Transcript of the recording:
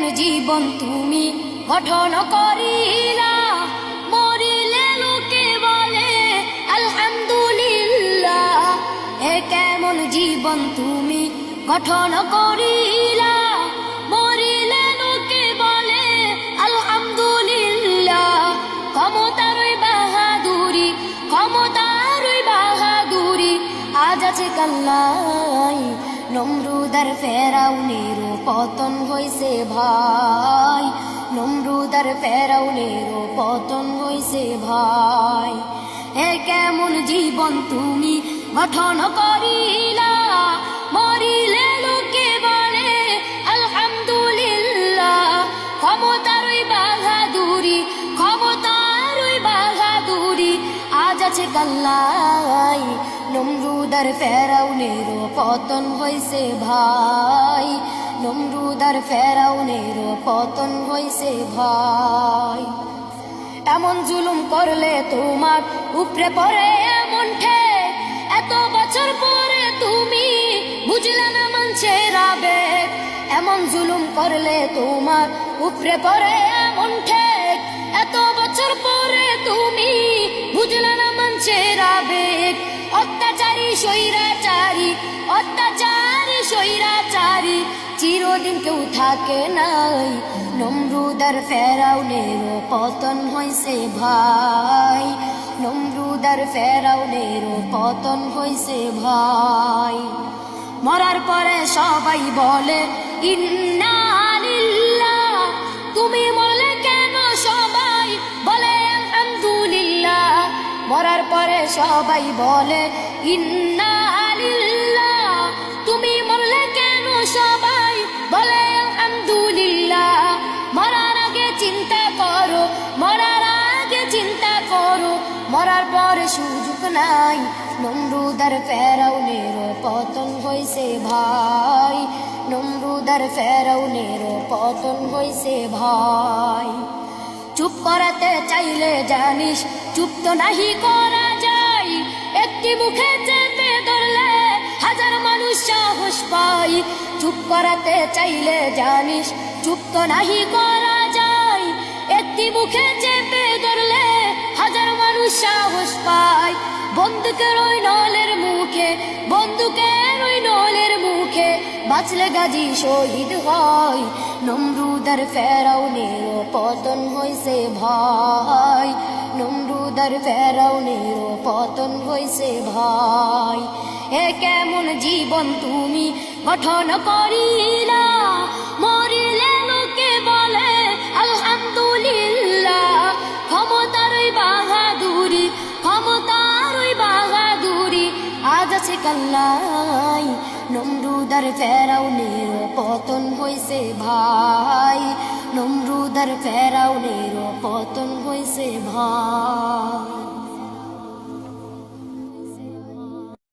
কেমন জীবন তুমি গঠন করিলা? মরিলে লোকে বলে, আলহামদুলিল্লাহ। এ কেমন জীবন তুমি গঠন করিলা? মরিলে লোকে বলে, আলহামদুলিল্লাহ। ক্ষমতারই বাহাদুরি ক্ষমতারই বাহাদুরি, আজ আছে কাল্লাই। নমরুদার ফেরাউনের পতন হইছে ভাই। নমরুদার ফেরাউনের পতন হইছে ভাই। এ কেমন জীবন তুমি, গঠন করিলা, মরিলে আছে কাল্লাই, নমরুদার ফেরাউনের পতন হইছে ভাই। নমরুদার ফেরাউনের পতন হইছে ভাই। এমন জুলুম করলে তোমার উপরে পড়ে এমন ঠেক। এত বছর পরে তুমি বুঝলে না মানুষের আবেগ। এমন জুলুম করলে তোমার উপরে পড়ে এমন এত বছর পরে তুমি বুঝলে না মানুষের আবেগ। অত্যাচারী, স্বৈরাচারী অত্যাচারী, স্বৈরাচারী, চিরদিন কেউ থাকে নাই। নমরুদার ফেরাউনের পতন হইছে ভাই। নমরুদার ফেরাউনের পতন হইছে ভাই। মরার পরে সবাই বলে, ইন্না সবাই বলে, ইন্না তুমি মরলে কেন সবাই বলে, আলহামদুলিল্লাহ। মরার আগে চিন্তা করো, মরার আগে চিন্তা করো। মরার পরে সুযোগ নাই, নমরুদার ফেরাউনের পতন হইছে ভাই। নমরুদার ফেরাউনের পতন হইছে ভাই। চুপ করাতে চাইলে জানিস, চুপ তো নাহি করা একটি মুখে চেপে ধরলে হাজার মানুষ সাহস পাই চুপ করাতে চাইলে জানিস, চুপ তো নাহি করা যায়। একটি মুখে চেপে ধরলে হাজার মানুষ সাহস পায়। বন্দুকের ওই নলের মুখে বন্দুকের ওই নলের মুখে, বাঁচলে গাজী শহীদ হয়। নমরুদার ফেরাউনের পতন হইছে ভাই নমরুদার ফেরাউনের পতন হইছে ভাই। এ কেমন জীবন তুমি গঠন করিলা? মরিলে লোকে বলে, আলহামদুলিল্লাহ। ক্ষমতারই বাহাদুরি ক্ষমতারই বাহাদুরি, আজ আছে কাল্লাই। নমরুদার ফেরাউনের পতন হইছে ভাই। নমরুদার ফেরাউনের পতন হইছে ভাই।